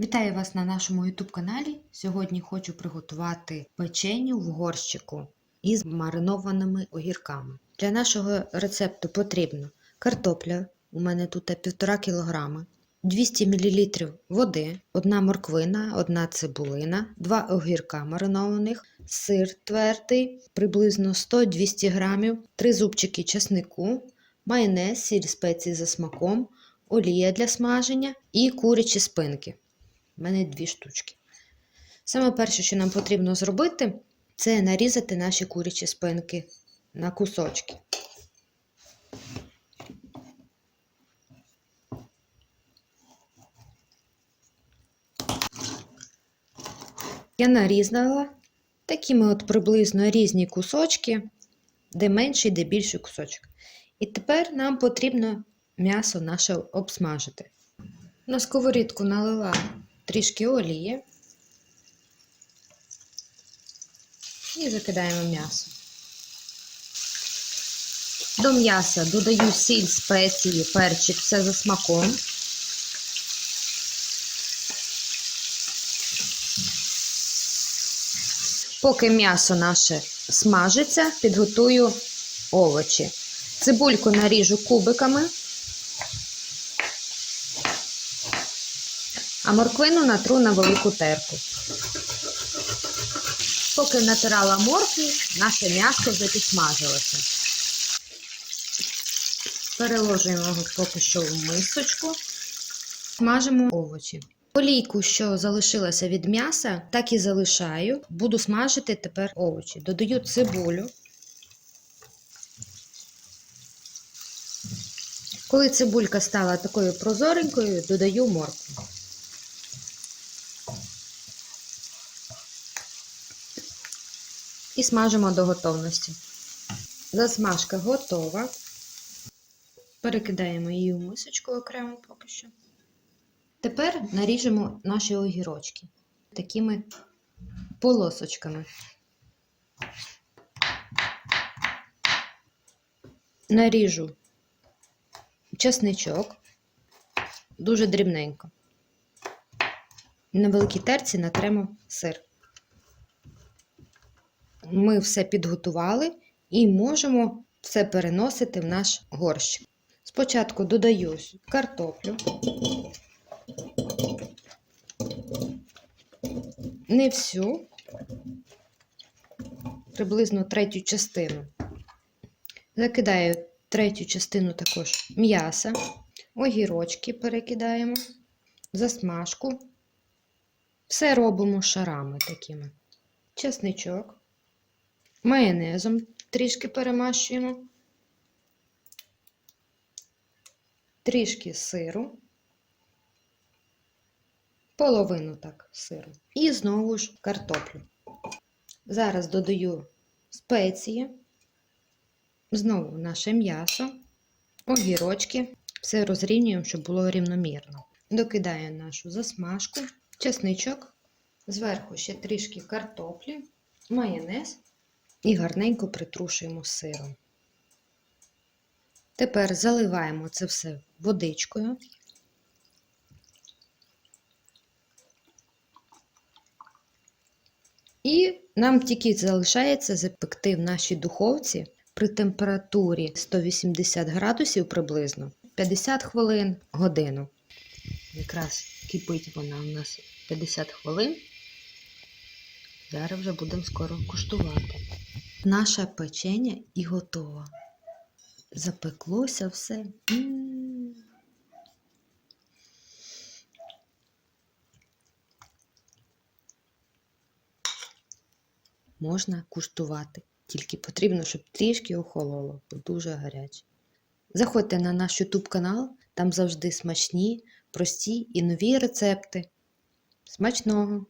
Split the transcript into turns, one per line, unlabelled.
Вітаю вас на нашому YouTube каналі. Сьогодні хочу приготувати печеню в горщику із маринованими огірками. Для нашого рецепту потрібно картопля, у мене тут 1,5 кг, 200 мл води, одна морквина, одна цибулина, 2 огірка маринованих, сир твердий, приблизно 100-200 г, 3 зубчики чеснику, майонез, сіль спеції за смаком, олія для смаження і курячі спинки. У мене дві штучки. Саме перше, що нам потрібно зробити, це нарізати наші курячі спинки на кусочки. Я нарізала такими от приблизно різні кусочки, де менший, де більший кусочок. І тепер нам потрібно м'ясо наше обсмажити. На сковорідку налила трішки олії і закидаємо м'ясо. До м'яса додаю сіль, спеції, перчик, все за смаком. Поки м'ясо наше смажиться, підготую овочі. Цибульку наріжу кубиками. А морквину натру на велику терку. Поки натирала моркву, наше м'ясо вже підсмажилося. Переложуємо його поки що в мисочку, смажимо овочі. Олійку, що залишилася від м'яса, так і залишаю. Буду смажити тепер овочі. Додаю цибулю. Коли цибулька стала такою прозоренькою, додаю моркву. І смажимо до готовності. Засмажка готова. Перекидаємо її в мисочку окремо поки що. Тепер наріжемо наші огірочки такими полосочками. Наріжу чесничок дуже дрібненько. На великій терці натремо сир ми все підготували і можемо все переносити в наш горщик. Спочатку додаю картоплю, не всю, приблизно третю частину. Закидаю третю частину також м'яса, огірочки перекидаємо, засмажку. Все робимо шарами такими. Чесничок майонезом трішки перемащуємо, трішки сиру, половину так сиру. І знову ж картоплю. Зараз додаю спеції, знову наше м'ясо, огірочки. Все розрівнюємо, щоб було рівномірно. Докидаю нашу засмажку, чесничок, зверху ще трішки картоплі, майонез і гарненько притрушуємо сиром. Тепер заливаємо це все водичкою. І нам тільки залишається запекти в нашій духовці при температурі 180 градусів приблизно 50 хвилин годину. Якраз кипить вона у нас 50 хвилин. Зараз вже будемо скоро куштувати. Наша печеня і готова. Запеклося все. Можна куштувати. Тільки потрібно, щоб трішки охололо, бо дуже гаряче. Заходьте на наш YouTube канал, там завжди смачні, прості і нові рецепти. Смачного!